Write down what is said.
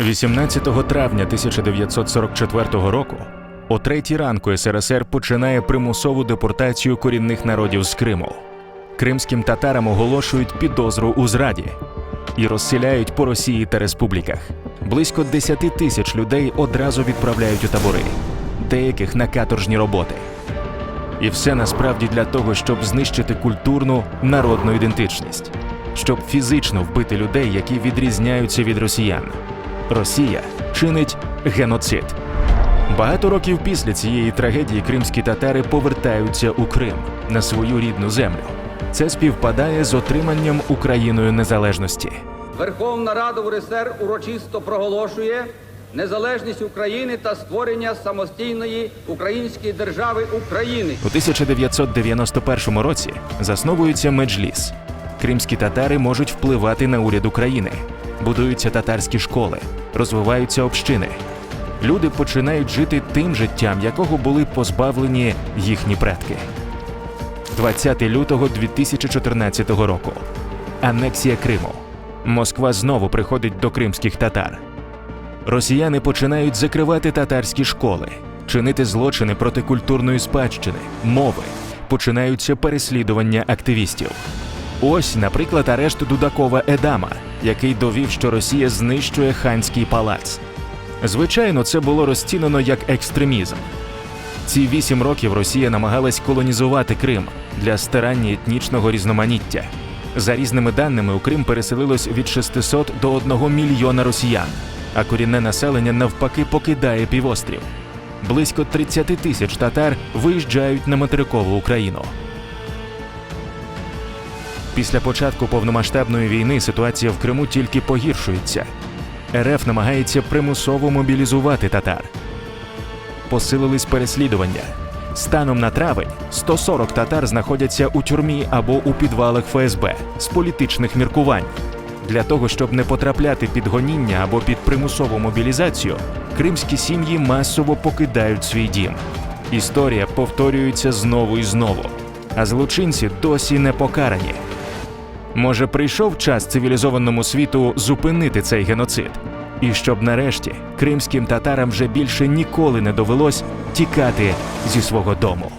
18 травня 1944 року о третій ранку СРСР починає примусову депортацію корінних народів з Криму. Кримським татарам оголошують підозру у зраді і розселяють по Росії та республіках. Близько 10 тисяч людей одразу відправляють у табори, деяких на каторжні роботи. І все насправді для того, щоб знищити культурну народну ідентичність, щоб фізично вбити людей, які відрізняються від росіян. Росія чинить геноцид. Багато років після цієї трагедії кримські татари повертаються у Крим на свою рідну землю. Це співпадає з отриманням Україною незалежності. Верховна Рада УРСР урочисто проголошує незалежність України та створення самостійної української держави України. У 1991 році засновується Меджліс. Кримські татари можуть впливати на уряд України, будуються татарські школи, розвиваються общини. Люди починають жити тим життям, якого були позбавлені їхні предки. 20 лютого 2014 року. Анексія Криму. Москва знову приходить до кримських татар. Росіяни починають закривати татарські школи, чинити злочини проти культурної спадщини, мови, починаються переслідування активістів. Ось, наприклад, арешт Дудакова Едама, який довів, що Росія знищує ханський палац. Звичайно, це було розцінено як екстремізм. Ці вісім років Росія намагалась колонізувати Крим для старання етнічного різноманіття. За різними даними, у Крим переселилось від 600 до 1 мільйона росіян, а корінне населення навпаки покидає півострів. Близько 30 тисяч татар виїжджають на материкову Україну. Після початку повномасштабної війни ситуація в Криму тільки погіршується. РФ намагається примусово мобілізувати татар. Посилились переслідування. Станом на травень 140 татар знаходяться у тюрмі або у підвалах ФСБ з політичних міркувань. Для того, щоб не потрапляти під гоніння або під примусову мобілізацію, кримські сім'ї масово покидають свій дім. Історія повторюється знову і знову, а злочинці досі не покарані. Може, прийшов час цивілізованому світу зупинити цей геноцид, і щоб нарешті кримським татарам вже більше ніколи не довелось тікати зі свого дому.